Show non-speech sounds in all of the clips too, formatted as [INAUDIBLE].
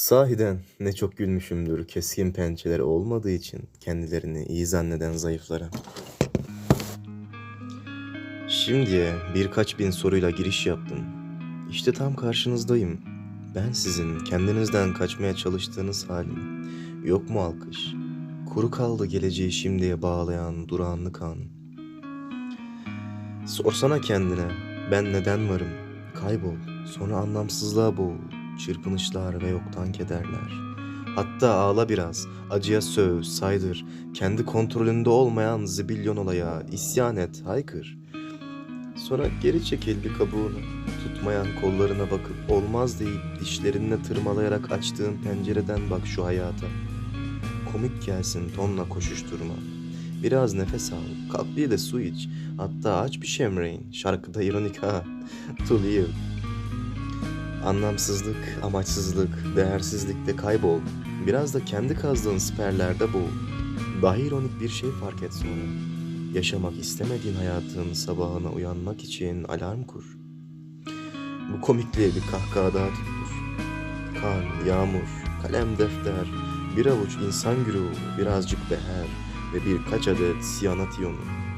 Sahiden ne çok gülmüşümdür keskin pençeleri olmadığı için kendilerini iyi zanneden zayıflara. Şimdiye birkaç bin soruyla giriş yaptım. İşte tam karşınızdayım. Ben sizin kendinizden kaçmaya çalıştığınız halim. Yok mu alkış? Kuru kaldı geleceği şimdiye bağlayan durağanlık an. Sorsana kendine ben neden varım? Kaybol, sonra anlamsızlığa boğul. Çırpınışlar ve yoktan kederler. Hatta ağla biraz, acıya söv, saydır. Kendi kontrolünde olmayan zibilyon olaya isyan et, haykır. Sonra geri çekil bir kabuğunu. Tutmayan kollarına bakıp olmaz deyip dişlerinle tırmalayarak açtığın pencereden bak şu hayata. Komik gelsin tonla koşuşturma. Biraz nefes al, kalk bir de su iç. Hatta aç bir şemreyn, şarkıda ironik ha. [LAUGHS] To live. Anlamsızlık, amaçsızlık, değersizlikte kaybol. Biraz da kendi kazdığın siperlerde boğul. Daha ironik bir şey fark et sonra. Yaşamak istemediğin hayatın sabahına uyanmak için alarm kur. Bu komikliğe bir kahkaha daha tuttur. Kar, yağmur, kalem defter, bir avuç insan güruhu, birazcık beher ve birkaç adet siyanat iyonu.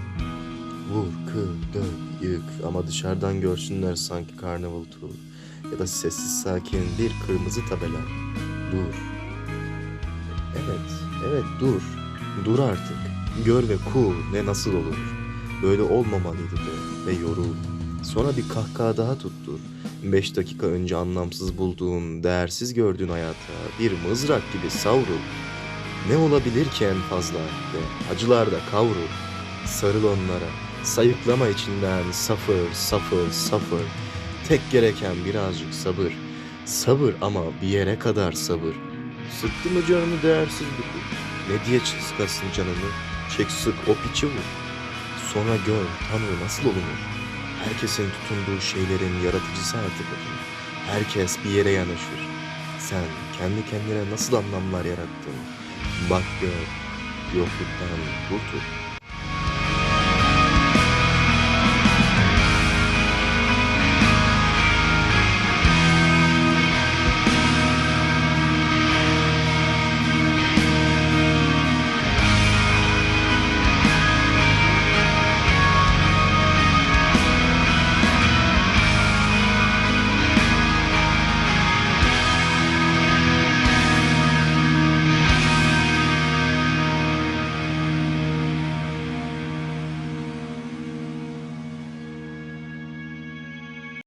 Vur, kır, dök, yık ama dışarıdan görsünler sanki Carnival Tour ya da sessiz sakin bir kırmızı tabela. Dur. Evet, evet dur. Dur artık. Gör ve kur ne nasıl olur. Böyle olmamalıydı de ve yorul. Sonra bir kahkaha daha tuttur. Beş dakika önce anlamsız bulduğun, değersiz gördüğün hayata bir mızrak gibi savrul. Ne olabilir ki en fazla ve acılarda kavrul. Sarıl onlara, sayıklama içinden safır, safır, safır. Tek gereken birazcık sabır. Sabır ama bir yere kadar sabır. Sıktı mı canını değersiz bir kul? Ne diye sıkasın canını? Çek sık o piçi vur. Sonra gör Tanrı nasıl olunur? Herkesin tutunduğu şeylerin yaratıcısı artık o. Herkes bir yere yanaşır. Sen kendi kendine nasıl anlamlar yarattın? Bak gör, yokluktan kurtul.